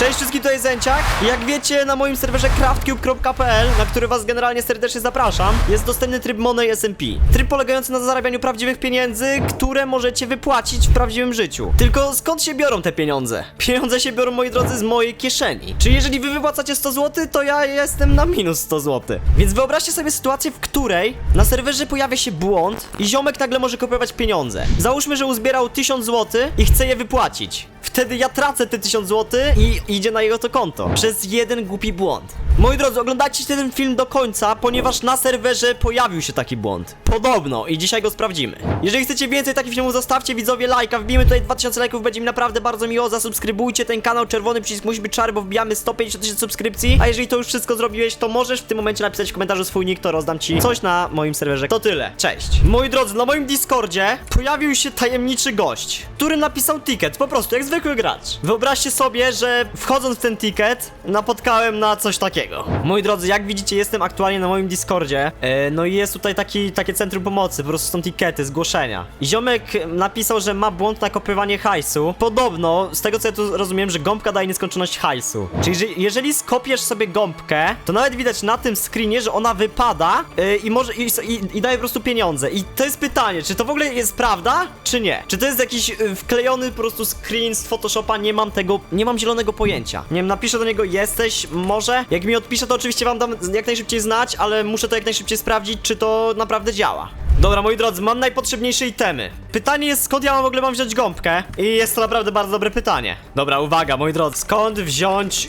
Cześć wszystkim, jest Zęciak. Jak wiecie, na moim serwerze craftcube.pl, na który was generalnie serdecznie zapraszam, jest dostępny tryb Money SMP. Tryb polegający na zarabianiu prawdziwych pieniędzy, które możecie wypłacić w prawdziwym życiu. Tylko skąd się biorą te pieniądze? Pieniądze się biorą, moi drodzy, z mojej kieszeni. Czyli jeżeli wy wypłacacie 100 zł, to ja jestem na minus 100 zł. Więc wyobraźcie sobie sytuację, w której na serwerze pojawia się błąd i ziomek nagle może kopiować pieniądze. Załóżmy, że uzbierał 1000 zł i chce je wypłacić. Wtedy ja tracę te 1000 zł i idzie na jego to konto. Przez jeden głupi błąd. Moi drodzy, oglądajcie ten film do końca, ponieważ na serwerze pojawił się taki błąd. Podobno i dzisiaj go sprawdzimy. Jeżeli chcecie więcej takich filmów, zostawcie widzowie lajka, wbijmy tutaj 2000 lajków, będzie mi naprawdę bardzo miło, zasubskrybujcie ten kanał, czerwony przycisk musi być czarny, bo wbijamy 150 tysięcy subskrypcji, a jeżeli to już wszystko zrobiłeś, to możesz w tym momencie napisać w komentarzu swój nick, to rozdam ci coś na moim serwerze. To tyle, cześć. Moi drodzy, na moim Discordzie pojawił się tajemniczy gość, który napisał ticket, po prostu jak zwykły gracz. Wyobraźcie sobie, że wchodząc w ten ticket, napotkałem na coś takiego. Moi drodzy, jak widzicie, jestem aktualnie na moim Discordzie, e, no i jest tutaj taki, takie centrum pomocy, po prostu są tikety, zgłoszenia. Ziomek napisał, że ma błąd na kopiowanie hajsu. Podobno, z tego co ja tu rozumiem, że gąbka daje nieskończoność hajsu. Czyli że jeżeli skopiesz sobie gąbkę, to nawet widać na tym screenie, że ona wypada e, i może i, i, i daje po prostu pieniądze. I to jest pytanie, czy to w ogóle jest prawda, czy nie? Czy to jest jakiś e, wklejony po prostu screen z Photoshopa? Nie mam tego, nie mam zielonego pojęcia. Nie wiem, napiszę do niego jesteś, może? Jak mi odpisze, to oczywiście wam dam jak najszybciej znać, ale muszę to jak najszybciej sprawdzić, czy to naprawdę działa. Dobra, moi drodzy, mam najpotrzebniejsze itemy. Pytanie jest, skąd ja w ogóle mam wziąć gąbkę? I jest to naprawdę bardzo dobre pytanie. Dobra, uwaga, moi drodzy, skąd wziąć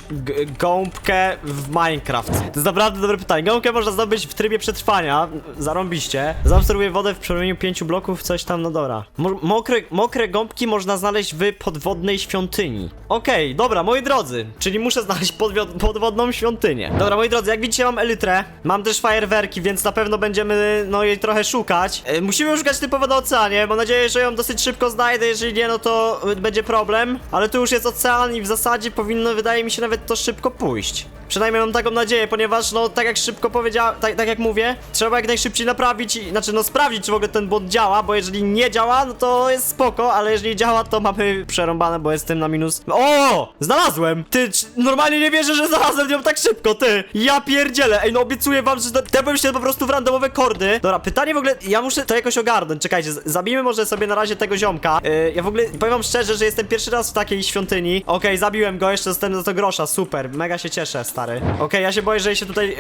gąbkę w Minecraft? To jest naprawdę dobre pytanie. Gąbkę można zdobyć w trybie przetrwania, zarąbiście. Zaobserwuję wodę w promieniu pięciu bloków, coś tam, no dobra. Mo mokre, mokre gąbki można znaleźć w podwodnej świątyni. Okej, dobra, moi drodzy, czyli muszę znaleźć podwodną świątynię. Dobra, moi drodzy, jak widzicie mam elytrę, mam też fajerwerki, więc na pewno będziemy, no jej trochę szukać. E, musimy szukać typowo na oceanie, mam nadzieję, że ją dosyć szybko znajdę, jeżeli nie, no to będzie problem. Ale tu już jest ocean i w zasadzie powinno, wydaje mi się, nawet to szybko pójść. Przynajmniej mam taką nadzieję, ponieważ no tak jak szybko powiedziałem, tak, tak jak mówię, trzeba jak najszybciej naprawić, i, znaczy no sprawdzić, czy w ogóle ten błąd działa, bo jeżeli nie działa, no to jest spoko, ale jeżeli działa, to mamy przerąbane, bo jestem na minus. O! Znalazłem! Ty, normalnie nie wierzę, że znalazłem ją tak szybko, ty! Ja pierdzielę! Ej, no obiecuję wam, że tepłem się po prostu w randomowe kordy. Dobra, pytanie w ogóle, ja muszę to jakoś ogarnąć, czekajcie, zabijmy może sobie na razie tego ziomka. Yy, ja w ogóle, powiem wam szczerze, że jestem pierwszy raz w takiej świątyni. Okej, zabiłem go, jeszcze dostałem za to grosza, super, mega się cieszę, stary. Okej, ja się boję, że się tutaj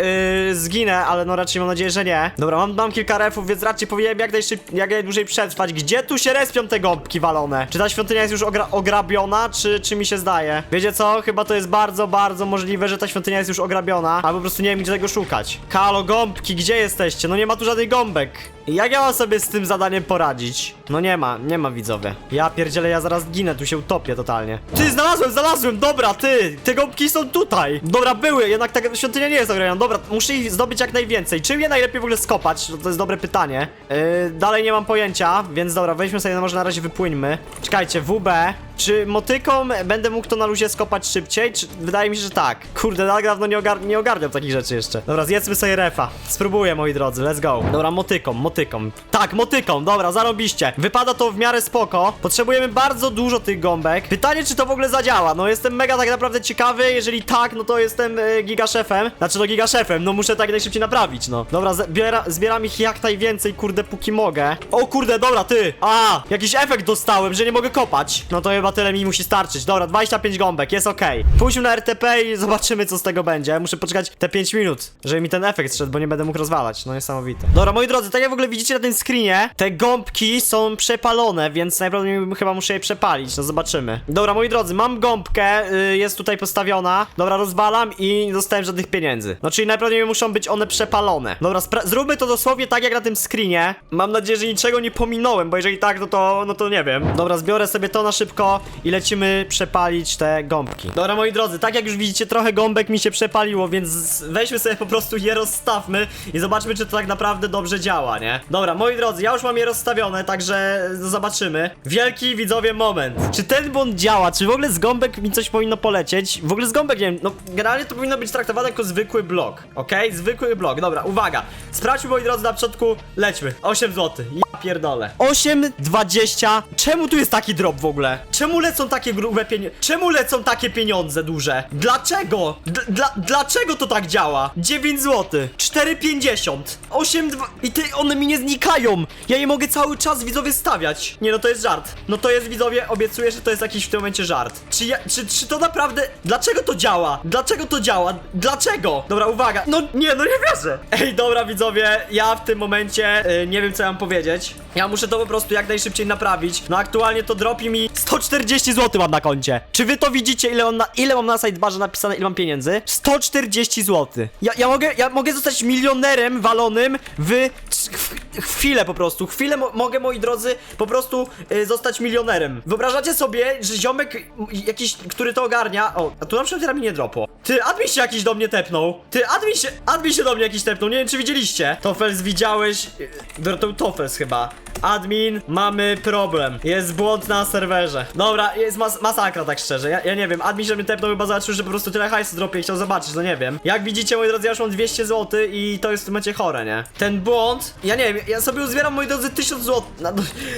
yy, zginę, ale no raczej mam nadzieję, że nie. Dobra, mam, mam kilka refów, więc raczej powinienem jak, najszyb, jak najdłużej przetrwać. Gdzie tu się respią te gąbki walone? Czy ta świątynia jest już ogra ograbiona, czy, czy mi się zdaje? Wiecie co? Chyba to jest bardzo, bardzo możliwe, że ta świątynia jest już ograbiona, a po prostu nie wiem, gdzie tego szukać. Kalo, gąbki, gdzie jesteście? No nie ma tu żadnych gąbek. Jak ja mam sobie z tym zadaniem poradzić? No nie ma, nie ma widzowie. Ja pierdzielę, ja zaraz ginę, tu się utopię totalnie. Ty, znalazłem, znalazłem, dobra, ty! Te gąbki są tutaj! Dobra, były, jednak ta świątynia nie jest ograniona. Dobra, muszę ich zdobyć jak najwięcej. Czym je najlepiej w ogóle skopać? No, to jest dobre pytanie. Yy, dalej nie mam pojęcia, więc dobra, weźmy sobie, no może na razie wypłyńmy. Czekajcie, WB. Czy motyką będę mógł to na luzie skopać szybciej? Czy... Wydaje mi się, że tak. Kurde, tak dawno nie, ogar nie ogarniam takich rzeczy jeszcze. Dobra, zjedzmy sobie refa. Spróbuję, moi drodzy, let's go. Dobra, motyką, motyką. Tak, motyką, dobra, zarobiście. Wypada to w miarę spoko. Potrzebujemy bardzo dużo tych gąbek. Pytanie, czy to w ogóle zadziała. No, jestem mega tak naprawdę ciekawy. Jeżeli tak, no to jestem e, gigaszefem. Znaczy, no gigaszefem, no muszę tak najszybciej naprawić, no. Dobra, zbiera, zbieram ich jak najwięcej, kurde, póki mogę. O kurde, dobra, ty. A, jakiś efekt dostałem, że nie mogę kopać. No to chyba tyle mi musi starczyć. Dobra, 25 gąbek, jest okej. Pójdźmy na RTP i zobaczymy, co z tego będzie. Muszę poczekać te 5 minut, żeby mi ten efekt szedł, bo nie będę mógł rozwalać. No niesamowite. Dobra, moi drodzy, tak jak w ogóle widzicie na tym screenie, te gąbki są przepalone, więc najprawdopodobniej chyba muszę je przepalić. No zobaczymy. Dobra, moi drodzy, mam gąbkę, y, jest tutaj postawiona. Dobra, rozwalam i nie dostałem żadnych pieniędzy. No czyli najprawdopodobniej muszą być one przepalone. Dobra, zróbmy to dosłownie tak jak na tym screenie. Mam nadzieję, że niczego nie pominąłem, bo jeżeli tak, no to, no to nie wiem. Dobra, zbiorę sobie to na szybko i lecimy przepalić te gąbki. Dobra, moi drodzy, tak jak już widzicie, trochę gąbek mi się przepaliło, więc weźmy sobie po prostu je rozstawmy i zobaczmy, czy to tak naprawdę dobrze działa, nie? Dobra, moi drodzy, ja już mam je rozstawione, także zobaczymy. Wielki widzowie moment. Czy ten błąd działa? Czy w ogóle z gąbek mi coś powinno polecieć? W ogóle z gąbek, nie wiem, no generalnie to powinno być traktowane jako zwykły blok, okej? Zwykły blok, dobra, uwaga. Sprawdźmy, moi drodzy, na początku, lećmy. 8 zł, pierdolę. 8,20. Czemu tu jest taki drop w ogóle? Czemu lecą takie grube pieniądze? Czemu lecą takie pieniądze duże? Dlaczego? D dla dlaczego to tak działa? 9 zł, 4,50, 8, 2... I ty, one mi nie znikają! Ja je mogę cały czas widzowie stawiać. Nie no, to jest żart. No to jest widzowie, obiecuję, że to jest jakiś w tym momencie żart. Czy, ja, czy, czy to naprawdę... Dlaczego to działa? Dlaczego to działa? Dlaczego? Dobra, uwaga. No nie, no nie wierzę. Ej, dobra widzowie, ja w tym momencie y, nie wiem co ja mam powiedzieć. Ja muszę to po prostu jak najszybciej naprawić. No aktualnie to dropi mi 140 zł mam na koncie. Czy wy to widzicie ile mam na, ile mam na sidebarze napisane, ile mam pieniędzy? 140 zł. Ja, ja mogę, ja mogę zostać milionerem walonym w chwilę po prostu. Chwilę mo mogę, moi drodzy, po prostu y, zostać milionerem. Wyobrażacie sobie, że ziomek m, jakiś, który to ogarnia... O, a tu na przykład mi nie dropło. Ty, admin się jakiś do mnie tepnął. Ty, admin się, admin się do mnie jakiś tepnął. Nie wiem, czy widzieliście. Tofels, widziałeś... y, to był Tofels chyba. Admin, mamy problem. Jest błąd na serwerze. Dobra, jest mas masakra, tak szczerze. Ja, ja nie wiem, admin się mnie tepnął, chyba zobaczył, że po prostu tyle hajsu dropie i chciał zobaczyć, no nie wiem. Jak widzicie, moi drodzy, ja już mam 200 zł i to jest w momencie chore, nie? Ten błąd, ja nie wiem, ja sobie uzbieram, moi drodzy, 1000 zł.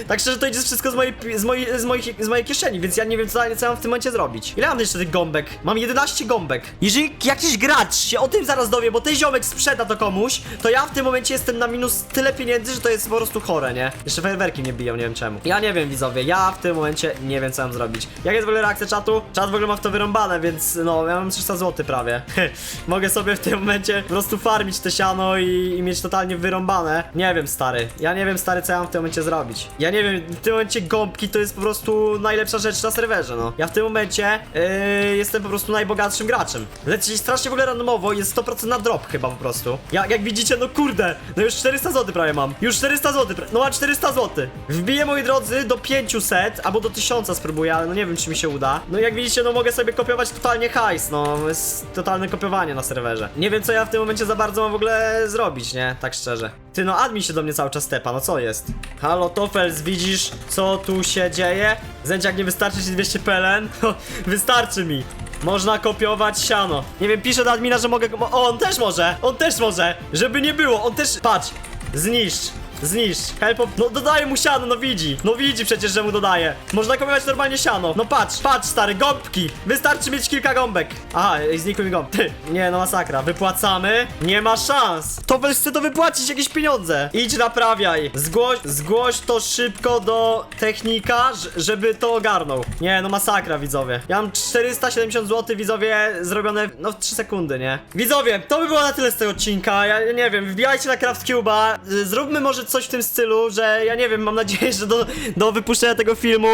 Tak szczerze, to idzie wszystko z mojej, z mojej, z moich, z mojej kieszeni, więc ja nie wiem, co, co mam w tym momencie zrobić. Ile mam jeszcze tych gąbek? Mam 11 gąbek. Jeżeli jakiś gracz się o tym zaraz dowie, bo ten ziomek sprzeda to komuś, to ja w tym momencie jestem na minus tyle pieniędzy, że to jest po prostu chore, nie? Jeszcze fajerwerki mnie biją, nie wiem czemu. Ja nie wiem, widzowie, ja w tym momencie nie wiem, co mam zrobić. Jak jest w ogóle reakcja czatu? Czat w ogóle ma w to wyrąbane, więc no, ja mam 300 zł prawie. Mogę sobie w tym momencie po prostu farmić te siano i, i mieć totalnie wyrąbane. Nie wiem, stary. Ja nie wiem, stary, co ja mam w tym momencie zrobić. Ja nie wiem, w tym momencie gąbki to jest po prostu najlepsza rzecz na serwerze, no. Ja w tym momencie yy, jestem po prostu najbogatszym graczem. Leci strasznie w ogóle randomowo, jest 100% na drop chyba po prostu. Ja, jak widzicie, no kurde, no już 400 zł prawie mam. Już 400 zł, no ma 400 zł. Wbiję, moi drodzy, do 500 albo do 1000 spróbuję, ale no nie wiem, czy mi się uda. No jak widzicie, no mogę sobie kopiować totalnie hajs, no jest totalne kopiowanie na serwerze. Nie wiem, co ja w tym momencie za bardzo mam w ogóle zrobić, nie? Tak szczerze. Ty, no admin się do mnie cały czas tepa, no co jest? Halo, Tofels, widzisz, co tu się dzieje? Zęciak, nie wystarczy ci 200 PLN? wystarczy mi. Można kopiować siano. Nie wiem, piszę do admina, że mogę. mo- O, on też może! On też może! Żeby nie było, on też. Patrz! Zniszcz! Zniszcz! Help, no dodaję mu siano, no widzi! No widzi przecież, że mu dodaję! Można kopiować normalnie siano! No patrz, patrz stary, gąbki! Wystarczy mieć kilka gąbek! Aha, i znikły mi gąb. Ty, nie no masakra, wypłacamy? Nie ma szans! To weź chce to wypłacić jakieś pieniądze! Idź naprawiaj! Zgłoś, zgłoś to szybko do technika, żeby to ogarnął. Nie no masakra widzowie. Ja mam 470 zł widzowie zrobione no w 3 sekundy, nie? Widzowie, to by było na tyle z tego odcinka. Ja nie wiem, wbijajcie na CraftCube'a. y, Zróbmy może coś w tym stylu, że ja nie wiem, mam nadzieję, że do, do wypuszczenia tego filmu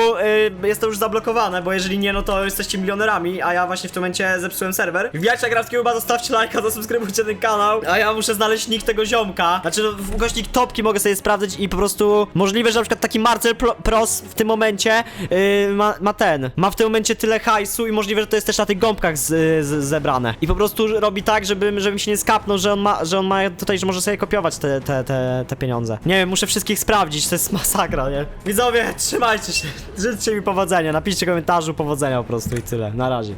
y, jest to już zablokowane, bo jeżeli nie, no to jesteście milionerami, a ja właśnie w tym momencie zepsułem serwer. Wbijajcie na CraftCube'a, zostawcie lajka, zasubskrybujcie ten kanał, a ja muszę znaleźć nick tego ziomka. Znaczy, no, topki mogę sobie sprawdzić i po prostu możliwe, że na przykład taki Marcel Pro- Pros w tym momencie y, ma, ma ten, ma w tym momencie tyle hajsu i możliwe, że to jest też na tych gąbkach z, z, zebrane. I po prostu robi tak, żebym, żebym się nie skapnął, że on ma, że on ma tutaj, że może sobie kopiować te, te, te, te pieniądze. Nie wiem, muszę wszystkich sprawdzić, to jest masakra, nie? Widzowie, trzymajcie się, życzcie mi powodzenia, napiszcie w komentarzu powodzenia po prostu i tyle. Na razie.